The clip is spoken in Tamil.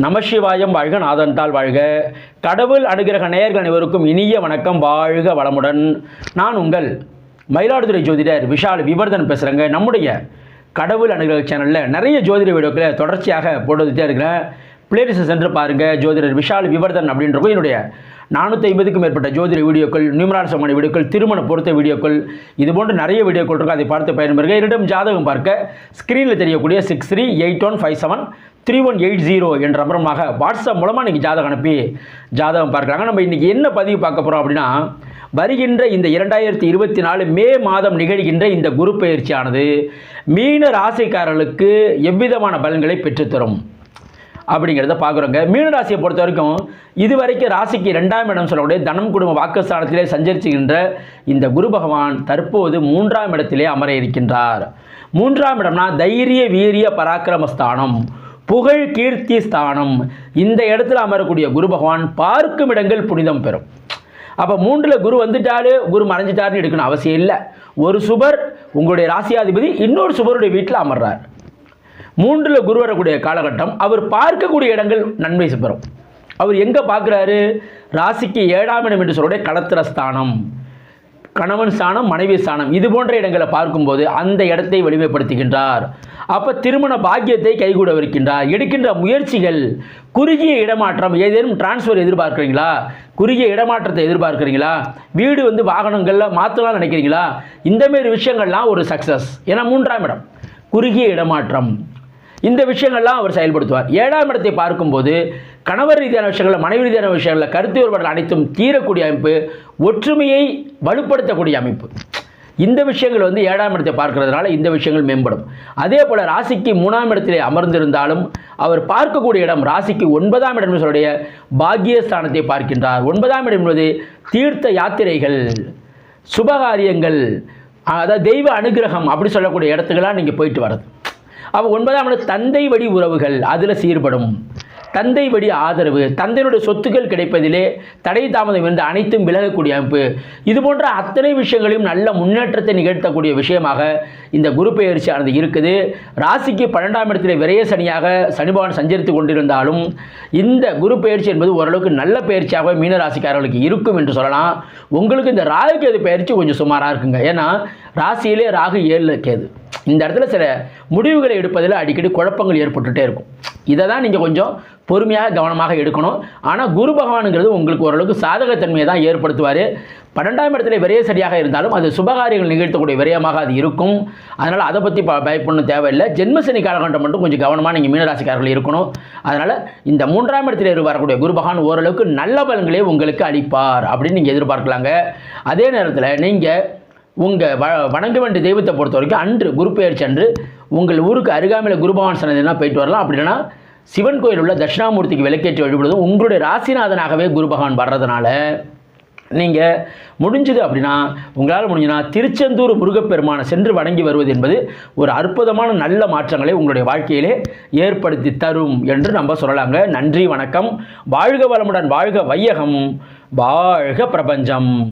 நமசிவாயம் வாழ்க நாதன்தாள் வாழ்க. கடவுள் அனுகிரக நேயர்கள் அனைவருக்கும் இனிய வணக்கம். வாழ்க வளமுடன். நான் உங்கள் மயிலாடுதுறை ஜோதிடர் விஷால் விவர்தன் பேசுகிறேங்க நம்முடைய கடவுள் அனுகிரக சேனலில் நிறைய ஜோதிட வீடியோக்களை தொடர்ச்சியாக போட்டுக்கிட்டே இருக்கிறேன். பிளேலிஸ்ட் சென்று பாருங்கள் ஜோதிடர் விஷால் விவர்தன் அப்படின்றக்கும் என்னுடைய நானூற்றி ஐம்பதுக்கும் மேற்பட்ட ஜோதிட வீடியோக்கள் நியூமரால் சமான வீடியோக்கள் திருமண பொருத்த வீடியோக்கள் இது போன்ற நிறைய வீடியோக்கள் இருக்கும் அதை பார்த்து பயன்பெறுங்க. என்னிடம் ஜாதகம் பார்க்க ஸ்க்ரீனில் தெரியக்கூடிய six three eight one five seven three one eight zero என்ற அப்புறமாக வாட்ஸ்அப் மூலமாக இன்றைக்கி ஜாதகம் அனுப்பி ஜாதகம் பார்க்குறாங்க நம்ம இன்றைக்கி என்ன பதிவு பார்க்க போகிறோம் அப்படின்னா வருகின்ற இந்த இரண்டாயிரத்தி இருபத்தி நாலு மே மாதம் நிகழ்கின்ற இந்த குரு பயிற்சியானது மீன ராசிக்காரர்களுக்கு எவ்விதமான பலன்களை பெற்றுத்தரும்? அப்படிங்கிறத பார்க்குறோங்க. மீனராசியை பொறுத்த வரைக்கும் இது வரைக்கும் ராசிக்கு ரெண்டாம் இடம் சொல்லக்கூடிய தனம் குடும்ப வாக்குஸ்தானத்திலே சஞ்சரிச்சுகின்ற இந்த குரு பகவான் தற்போது மூன்றாம் இடத்திலே அமர இருக்கின்றார். மூன்றாம் இடம்னா தைரிய வீரிய பராக்கிரமஸ்தானம் புகழ் கீர்த்தி ஸ்தானம். இந்த இடத்துல அமரக்கூடிய குரு பகவான் பார்க்கும் இடங்கள் புனிதம் பெறும். அப்போ மூன்றில் குரு வந்துட்டாரு குரு மறைஞ்சிட்டாருன்னு எடுக்கணும் அவசியம் இல்லை. ஒரு சுபர் உங்களுடைய ராசியாதிபதி இன்னொரு சுபருடைய வீட்டில் அமர்றார். மூன்றில் குரு வரக்கூடிய காலகட்டம் அவர் பார்க்கக்கூடிய இடங்கள் நன்மை பெறும். அவர் எங்கே பார்க்குறாரு? ராசிக்கு ஏழாம் இடம் என்று சொல்லக்கூடிய களத்திர ஸ்தானம் கணவன் ஸ்தானம் மனைவி ஸ்தானம் இது போன்ற இடங்களை பார்க்கும்போது அந்த இடத்தை வலிமைப்படுத்துகின்றார். அப்போ திருமண பாக்கியத்தை கைகூடவிருக்கின்றார். எடுக்கின்ற முயற்சிகள் குறுகிய இடமாற்றம் ஏதேனும் டிரான்ஸ்ஃபர் எதிர்பார்க்குறீங்களா? குறுகிய இடமாற்றத்தை எதிர்பார்க்குறீங்களா? வீடு வந்து வாகனங்களில் மாற்றலாம் நினைக்கிறீங்களா? இந்தமாரி விஷயங்கள்லாம் ஒரு சக்ஸஸ் ஏன்னா மூன்றாம் இடம் குறுகிய இடமாற்றம். இந்த விஷயங்கள்லாம் அவர் செயல்படுத்துவார். ஏழாம் இடத்தை பார்க்கும்போது கணவர் ரீதியான விஷயங்களில் மனைவி ரீதியான விஷயங்களில் கருத்து வேறுபாடுகள் அனைத்தும் தீரக்கூடிய அமைப்பு ஒற்றுமையை வலுப்படுத்தக்கூடிய அமைப்பு. இந்த விஷயங்கள் வந்து ஏழாம் இடத்தை பார்க்கறதுனால இந்த விஷயங்கள் மேம்படும். அதே போல் ராசிக்கு மூணாம் இடத்திலே அமர்ந்திருந்தாலும் அவர் பார்க்கக்கூடிய இடம் ராசிக்கு ஒன்பதாம் இடம் சொல்லுடைய பாக்கியஸ்தானத்தை பார்க்கின்றார். ஒன்பதாம் இடம் என்பது தீர்த்த யாத்திரைகள் சுபகாரியங்கள் அதாவது தெய்வ அனுகிரகம் அப்படி சொல்லக்கூடிய இடத்துக்கெல்லாம் நீங்கள் போயிட்டு வரது. அப்போ ஒன்பதாம் இடம் தந்தை வழி உறவுகள் அதில் சீர்படும். தந்தை வழி ஆதரவு தந்தையினுடைய சொத்துக்கள் கிடைப்பதிலே தடை தாமதம் இருந்து அனைத்தும் விலகக்கூடிய அமைப்பு. இது போன்ற அத்தனை விஷயங்களையும் நல்ல முன்னேற்றத்தை நிகழ்த்தக்கூடிய விஷயமாக இந்த குரு பெயர்ச்சியானது இருக்குது. ராசிக்கு பன்னெண்டாம் இடத்திலே விரைய சனியாக சனிபவன் சஞ்சரித்து கொண்டிருந்தாலும் இந்த குரு பெயர்ச்சி என்பது ஓரளவுக்கு நல்ல பயிற்சியாக மீன ராசிக்காரர்களுக்கு இருக்கும் என்று சொல்லலாம். உங்களுக்கு இந்த ராகு எது பயிற்சி கொஞ்சம் சுமாராக இருக்குங்க. ஏன்னா ராசியிலே ராகு ஏழில் கேது. இந்த இடத்துல சில முடிவுகளை எடுப்பதில் அடிக்கடி குழப்பங்கள் ஏற்பட்டுகிட்டே இருக்கும். இதை தான் நீங்கள் கொஞ்சம் பொறுமையாக கவனமாக எடுக்கணும். ஆனால் குரு பகவானுங்கிறது உங்களுக்கு ஓரளவுக்கு சாதகத்தன்மையை தான் ஏற்படுத்துவார். பன்னெண்டாம் இடத்துல விரைய சரியாக இருந்தாலும் அது சுபகாரியங்கள் நிகழ்த்தக்கூடிய விரயமாக அது இருக்கும். அதனால் அதை பற்றி ப பயப்படணும் தேவையில்லை. ஜென்மசனி காலகட்டம் மட்டும் கொஞ்சம் கவனமாக நீங்கள் மீனராசிக்காரர்கள் இருக்கணும். அதனால் இந்த மூன்றாம் இடத்துல வரக்கூடிய குரு பகவான் ஓரளவுக்கு நல்ல பலன்களே உங்களுக்கு அளிப்பார் அப்படின்னு நீங்கள் எதிர்பார்க்கலாங்க. அதே நேரத்தில் நீங்கள் உங்கள் வ வணங்க வேண்டிய தெய்வத்தை பொறுத்த வரைக்கும் அன்று குரு பெயர்ச்சி அன்று உங்கள் ஊருக்கு அருகாமையில் குருபவான் சன்னதினா போயிட்டு வரலாம். அப்படின்னா சிவன் கோயில் உள்ள தட்சிணாமூர்த்திக்கு விளக்கேற்றி வழிபடுவதும் உங்களுடைய ராசிநாதனாகவே குரு பகவான் வர்றதுனால நீங்கள் முடிஞ்சது அப்படின்னா உங்களால் முடிஞ்சுன்னா திருச்செந்தூர் முருகப்பெருமானை சென்று வணங்கி வருவது என்பது ஒரு அற்புதமான நல்ல மாற்றங்களை உங்களுடைய வாழ்க்கையிலே ஏற்படுத்தி தரும் என்று நம்ம சொல்லலாங்க. நன்றி வணக்கம். வாழ்க வளமுடன் வாழ்க வையகம். வாழ்க பிரபஞ்சம்.